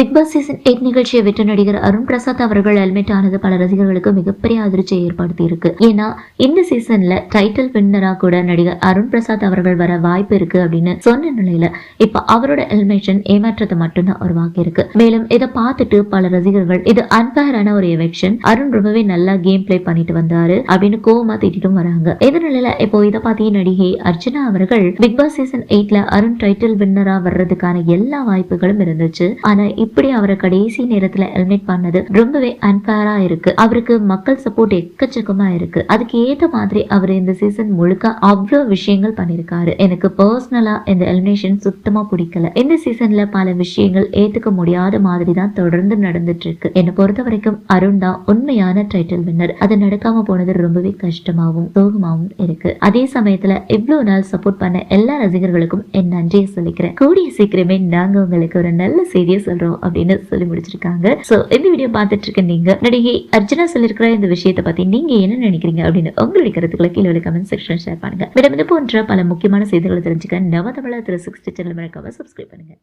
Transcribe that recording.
Big Boss season eight நிகழ்ச்சியை விட்டு நடிகர் அருண் பிரசாத் அவர்கள் ஹெல்மெட் ஆனது பல ரசிகர்களுக்கு மிகப்பெரிய அதிர்ச்சியை ஏற்படுத்தி இருக்கு ஏன்னா இந்த சீசன்ல டைட்டில் வின்னரா கூட நடிகர் அருண் பிரசாத் அவர்கள் வர வாய்ப்பு இருக்கு அப்படின்னு சொன்ன நிலையில இப்ப அவரோட எலிமினேஷன் ஏமாற்றத்தை மட்டும்தான் உருவாக்கி இருக்கு மேலும் இதை பார்த்துட்டு பல ரசிகர்கள் இது அன்பேரான ஒரு எவெக்ஷன் அருண் ரொம்பவே நல்லா கேம் பிளே பண்ணிட்டு வந்தாரு அப்படின்னு கோவமா திட்டிட்டும் வராங்க. இந்த நிலையில இப்போ இதை பார்த்திய நடிகை அர்ச்சனா அவர்கள் பிக் பாஸ் சீசன் எயிட்ல அருண் டைட்டில் வின்னரா வர்றதுக்கான எல்லா வாய்ப்புகளும் இருந்துச்சு. ஆனா இப்படி அவரை கடைசி நேரத்துல ஹெல்மெட் பண்ணது? ரொம்பவே அன்பேரா இருக்கு. அவருக்கு மக்கள் சப்போர்ட் எக்கச்சக்கமா இருக்கு. அதுக்கு ஏத்த மாதிரி அவர் இந்த சீசன் முழுக்க அவ்வளோ விஷயங்கள் பண்ணிருக்காரு. எனக்கு பர்சனலா இந்த எலிமினேஷன் சுத்தமா பிடிக்கல. இந்த சீசன்ல பல விஷயங்கள் ஏத்துக்க முடியாத மாதிரி தான் தொடர்ந்து நடந்துட்டு இருக்கு. என்னை பொறுத்த வரைக்கும் அருண் தான் உண்மையான டைட்டில் வின்னர் அது நடக்காம போனது ரொம்பவே கஷ்டமாவும் சோகமாவும் இருக்கு. அதே சமயத்துல இவ்வளவு நாள் சப்போர்ட் பண்ண எல்லா ரசிகர்களுக்கும் என் நன்றியை சொல்லிக்கிறேன். கூடிய சீக்கிரமே நாங்க உங்களுக்கு ஒரு நல்ல செய்தியை சொல்றோம். அப்படின்னு சொல்லி முடிச்சிருக்காங்க. சோ இந்த வீடியோ பார்த்துட்டு இருக்க நீங்க நடிகை அர்ஜுனா சொல்லிருக்கிற இந்த விஷயத்தை பத்தி நீங்க என்ன நினைக்கிறீங்க அப்படின்னு உங்களுடைய கருத்துக்களை கீழே கமெண்ட் செக்ஷன் ஷேர் பண்ணுங்க. மேடம் இது போன்ற பல முக்கியமான செய்திகளை தெரிஞ்சுக்க நவ தமிழா திரு சிக்ஸ்டி சேனல் மறக்காம சப்ஸ்கிரைப் பண்ணுங்க.